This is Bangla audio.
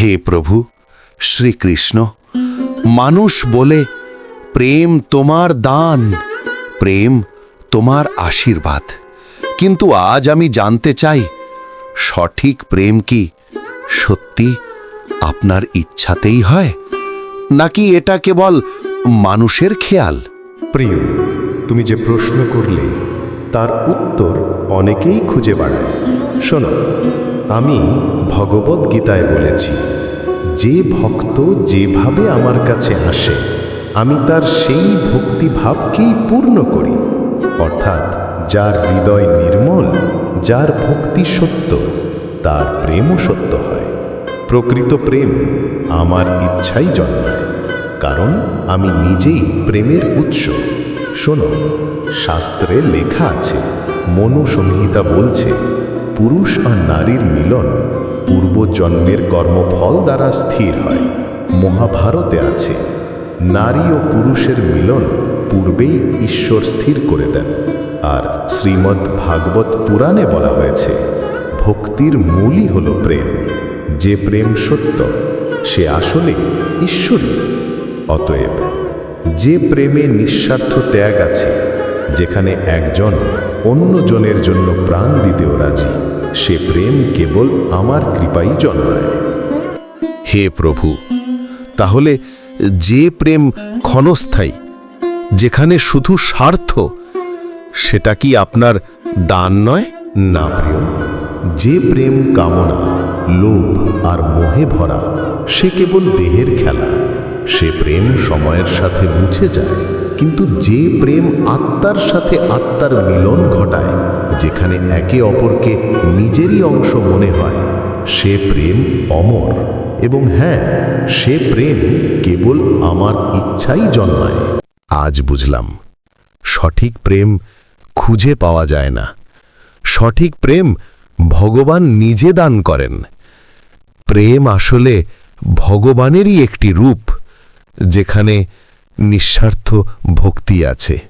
হে প্রভু, শ্রীকৃষ্ণ, মানুষ বলে, প্রেম তোমার দান, প্রেম তোমার আশীর্বাদ। কিন্তু আজ আমি জানতে চাই, সঠিক প্রেম কি সত্যি আপনার ইচ্ছাতেই হয়? নাকি এটা কেবল মানুষের খেয়াল? প্রিয়, তুমি যে প্রশ্ন করলে, তার উত্তর অনেকেই খুঁজে বেড়ায়। শোনো, আমি ভগবত গীতায় বলেছি, যে ভক্ত যেভাবে আমার কাছে আসে, আমি তার সেই ভক্তিভাবকেই পূর্ণ করি। অর্থাৎ যার হৃদয় নির্মল, যার ভক্তি সত্য, তার প্রেমও সত্য হয়। প্রকৃত প্রেম আমার ইচ্ছাই জন্মায়, কারণ আমি নিজেই প্রেমের উৎস। শোনো, শাস্ত্রে লেখা আছে মনুসংহিতা বলছে পুরুষ আর নারীর মিলন পূর্বজন্মের কর্মফল দ্বারা স্থির হয়। মহাভারতে আছে, নারী ও পুরুষের মিলন পূর্বেই ঈশ্বর স্থির করে দেন। আর শ্রীমদ্ ভাগবত পুরাণে বলা হয়েছে, ভক্তির মূলই হল প্রেম। যে প্রেম সত্য, সে আসলে ঈশ্বরী অতএব, যে প্রেমে নিঃস্বার্থ ত্যাগ আছে যেখানে একজন অন্যজনের জন্য প্রাণ দিতেও রাজি। সে প্রেম কেবল আমার কৃপাই জন্মায়। হে প্রভু, তাহলে যে প্রেম ক্ষণস্থায়ী, যেখানে শুধু স্বার্থ, সেটা কি আপনার দান নয়? না প্রিয়, যে প্রেম কামনা, লোভ আর মোহে ভরা, সে কেবল দেহের খেলা। সে প্রেম সময়ের সাথে মুছে যায়। কিন্তু যে প্রেম আত্মার সাথে আত্মার মিলন ঘটায়, যেখানে একে অপরকে নিজেরই অংশ মনে হয়, সে প্রেম অমর। এবং হ্যাঁ সে প্রেম কেবল আমার ইচ্ছাই জন্মায়। আজ বুঝলাম, সঠিক প্রেম খুঁজে পাওয়া যায় না। সঠিক প্রেম ভগবান নিজে দান করেন। প্রেম আসলে ভগবানেরই একটি রূপ, যেখানে নিঃস্বার্থ ভক্তি আছে।